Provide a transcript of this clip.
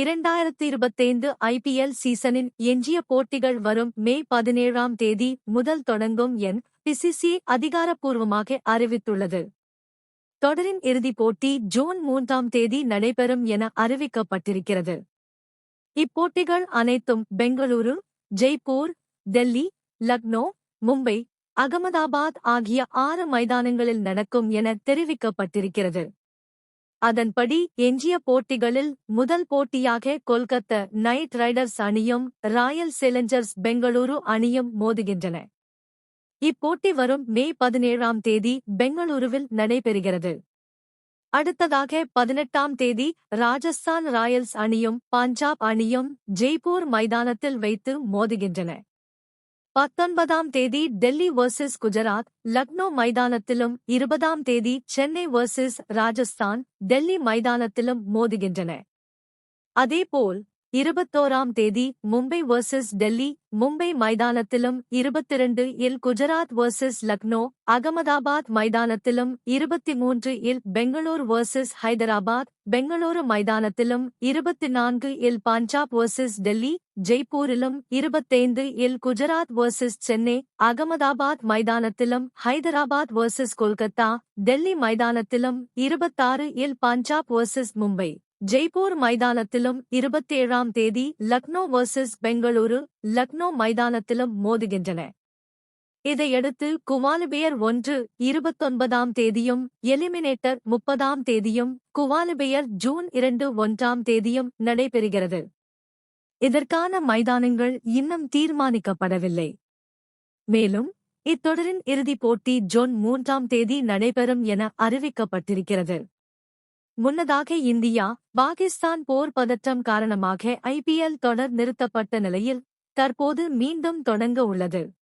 இரண்டாயிரத்தி இருபத்தைந்து ஐபிஎல் சீசனின் எஞ்சிய போட்டிகள் வரும் மே பதினேழாம் தேதி முதல் தொடங்கும் என் பிசிசி அதிகாரப்பூர்வமாக அறிவித்துள்ளது. தொடரின் இறுதிப் போட்டி ஜூன் மூன்றாம் தேதி நடைபெறும் என அறிவிக்கப்பட்டிருக்கிறது. இப்போட்டிகள் அனைத்தும் பெங்களூரு ஜெய்ப்பூர் டெல்லி லக்னோ மும்பை அகமதாபாத் ஆகிய ஆறு மைதானங்களில் நடக்கும் என தெரிவிக்கப்பட்டிருக்கிறது. அதன்படி எஞ்சிய போட்டிகளில் முதல் போட்டியாக கொல்கத்தா நைட் ரைடர்ஸ் அணியும் ராயல் சேலஞ்சர்ஸ் பெங்களூரு அணியும் மோதுகின்றன. இப்போட்டி வரும் மே பதினேழாம் தேதி பெங்களூருவில் நடைபெறுகிறது. அடுத்ததாக பதினெட்டாம் தேதி ராஜஸ்தான் ராயல்ஸ் அணியும் பஞ்சாப் அணியும் ஜெய்ப்பூர் மைதானத்தில் வைத்து மோதுகின்றன. பத்தொன்பதாம் தேதி டெல்லி வர்சஸ் குஜராத் லக்னோ மைதானத்திலும் இருபதாம் தேதி சென்னை வர்சஸ் ராஜஸ்தான் டெல்லி மைதானத்திலும் மோதுகின்றன. அதேபோல் இருபத்தோராம் தேதி மும்பை வர்சஸ் டெல்லி மும்பை மைதானத்திலும் இருபத்திரண்டு இல் குஜராத் வர்சஸ் லக்னோ அகமதாபாத் மைதானத்திலும் இருபத்தி மூன்று இல் பெங்களூர் வர்சஸ் ஹைதராபாத் பெங்களூரு மைதானத்திலும் இருபத்தி நான்கு இல் பஞ்சாப் வர்சஸ் டெல்லி ஜெய்ப்பூரிலும் இருபத்தைந்து இல் குஜராத் வர்சஸ் சென்னை அகமதாபாத் மைதானத்திலும் ஹைதராபாத் வர்சஸ் கொல்கத்தா டெல்லி மைதானத்திலும் இருபத்தாறு இல் பஞ்சாப் வர்சஸ் மும்பை. ஜெய்ப்பூர் மைதானத்திலும் இருபத்தேழாம் தேதி லக்னோ வர்சஸ் பெங்களூரு லக்னோ மைதானத்திலும் மோதுகின்றன. இதையடுத்து குவாலிபியர் ஒன்று இருபத்தொன்பதாம் தேதியும் எலிமினேட்டர் முப்பதாம் தேதியும் குவாலிபியர் ஜூன் இரண்டு ஒன்றாம் தேதியும் நடைபெறுகிறது. இதற்கான மைதானங்கள் இன்னும் தீர்மானிக்கப்படவில்லை. மேலும் இத்தொடரின் இறுதிப் போட்டி ஜூன் மூன்றாம் தேதி நடைபெறும் என அறிவிக்கப்பட்டிருக்கிறது. முன்னதாக இந்தியா பாகிஸ்தான் போர் பதற்றம் காரணமாக ஐபிஎல் தொடர் நிறுத்தப்பட்ட நிலையில் தற்போது மீண்டும் தொடங்க உள்ளது.